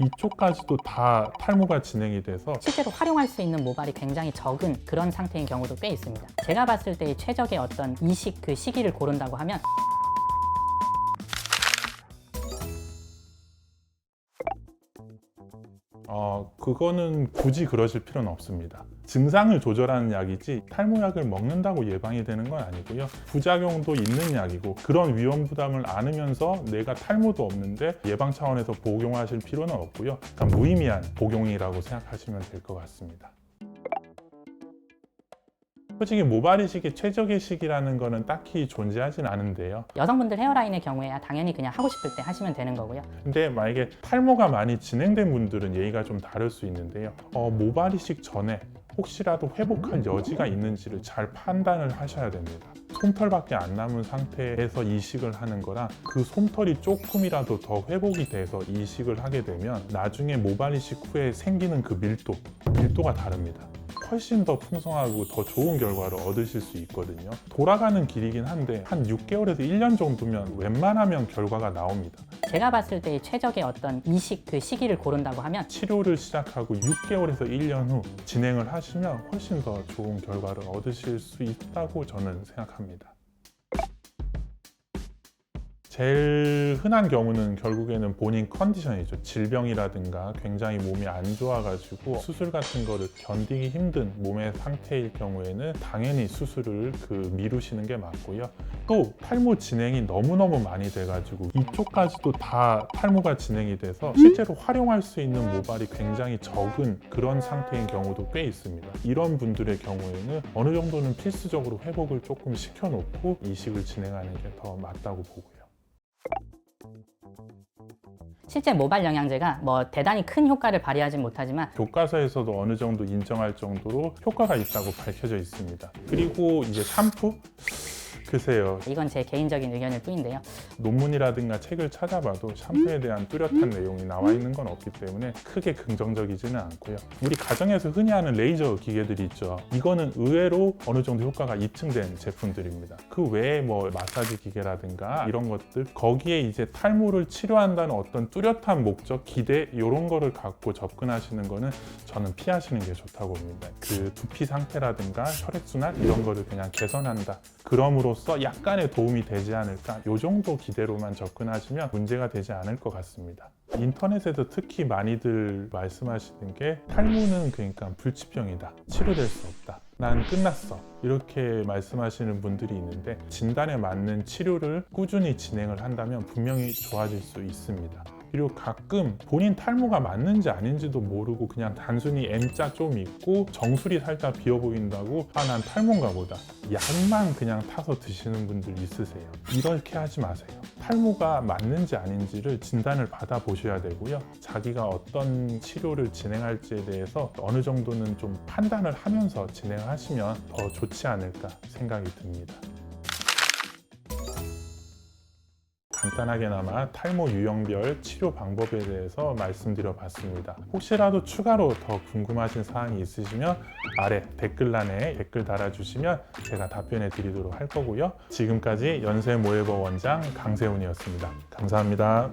이쪽까지도 다 탈모가 진행이 돼서 실제로 활용할 수 있는 모발이 굉장히 적은 그런 상태인 경우도 꽤 있습니다. 제가 봤을 때 최적의 어떤 이식 그 시기를 고른다고 하면 어, 그거는 굳이 그러실 필요는 없습니다. 증상을 조절하는 약이지 탈모약을 먹는다고 예방이 되는 건 아니고요. 부작용도 있는 약이고 그런 위험 부담을 안으면서 내가 탈모도 없는데 예방 차원에서 복용하실 필요는 없고요. 무의미한 복용이라고 생각하시면 될 것 같습니다. 솔직히 모발 이식이 최적의 시기라는 거는 딱히 존재하진 않은데요. 여성분들 헤어라인의 경우에야 당연히 그냥 하고 싶을 때 하시면 되는 거고요. 근데 만약에 탈모가 많이 진행된 분들은 예의가 좀 다를 수 있는데요. 어, 모발 이식 전에 혹시라도 회복할 여지가 있는지를 잘 판단을 하셔야 됩니다. 솜털밖에 안 남은 상태에서 이식을 하는 거랑 그 솜털이 조금이라도 더 회복이 돼서 이식을 하게 되면 나중에 모발 이식 후에 생기는 그 밀도, 밀도가 다릅니다. 훨씬 더 풍성하고 더 좋은 결과를 얻으실 수 있거든요. 돌아가는 길이긴 한데 한 6개월에서 1년 정도면 웬만하면 결과가 나옵니다. 제가 봤을 때 최적의 어떤 이식 그 시기를 고른다고 하면 치료를 시작하고 6개월에서 1년 후 진행을 하시면 훨씬 더 좋은 결과를 얻으실 수 있다고 저는 생각합니다. 제일 흔한 경우는 결국에는 본인 컨디션이죠. 질병이라든가 굉장히 몸이 안 좋아가지고 수술 같은 거를 견디기 힘든 몸의 상태일 경우에는 당연히 수술을 그 미루시는 게 맞고요. 또 탈모 진행이 너무너무 많이 돼가지고 이쪽까지도 다 탈모가 진행이 돼서 실제로 활용할 수 있는 모발이 굉장히 적은 그런 상태인 경우도 꽤 있습니다. 이런 분들의 경우에는 어느 정도는 필수적으로 회복을 조금 시켜놓고 이식을 진행하는 게 더 맞다고 보고요. 실제 모발 영양제가 뭐 대단히 큰 효과를 발휘하진 못하지만 교과서에서도 어느 정도 인정할 정도로 효과가 있다고 밝혀져 있습니다. 그리고 이제 샴푸? 글쎄요. 이건 제 개인적인 의견일 뿐인데요. 논문이라든가 책을 찾아봐도 샴푸에 대한 뚜렷한 내용이 나와 있는 건 없기 때문에 크게 긍정적이지는 않고요. 우리 가정에서 흔히 하는 레이저 기계들이 있죠. 이거는 의외로 어느 정도 효과가 입증된 제품들입니다. 그 외에 뭐 마사지 기계라든가 이런 것들 거기에 이제 탈모를 치료한다는 어떤 뚜렷한 목적, 기대 이런 거를 갖고 접근하시는 거는 저는 피하시는 게 좋다고 봅니다. 그 두피 상태라든가 혈액순환 이런 거를 그냥 개선한다. 그 럼으로써 약간의 도움이 되지 않을까. 요 정도 기대로만 접근하시면 문제가 되지 않을 것 같습니다. 인터넷에서 특히 많이들 말씀하시는 게 탈모는 그러니까 불치병이다. 치료될 수 없다. 난 끝났어. 이렇게 말씀하시는 분들이 있는데 진단에 맞는 치료를 꾸준히 진행을 한다면 분명히 좋아질 수 있습니다. 그리고 가끔 본인 탈모가 맞는지 아닌지도 모르고 그냥 단순히 M자 좀 있고 정수리 살짝 비어 보인다고 아 난 탈모인가 보다. 약만 그냥 타서 드시는 분들 있으세요. 이렇게 하지 마세요. 탈모가 맞는지 아닌지를 진단을 받아 보셔야 되고요. 자기가 어떤 치료를 진행할지에 대해서 어느 정도는 좀 판단을 하면서 진행하시면 더 좋지 않을까 생각이 듭니다 간단하게나마 탈모 유형별 치료 방법에 대해서 말씀드려 봤습니다. 혹시라도 추가로 더 궁금하신 사항이 있으시면 아래 댓글란에 댓글 달아주시면 제가 답변해 드리도록 할 거고요. 지금까지 연세모에버 원장 강세훈이었습니다. 감사합니다.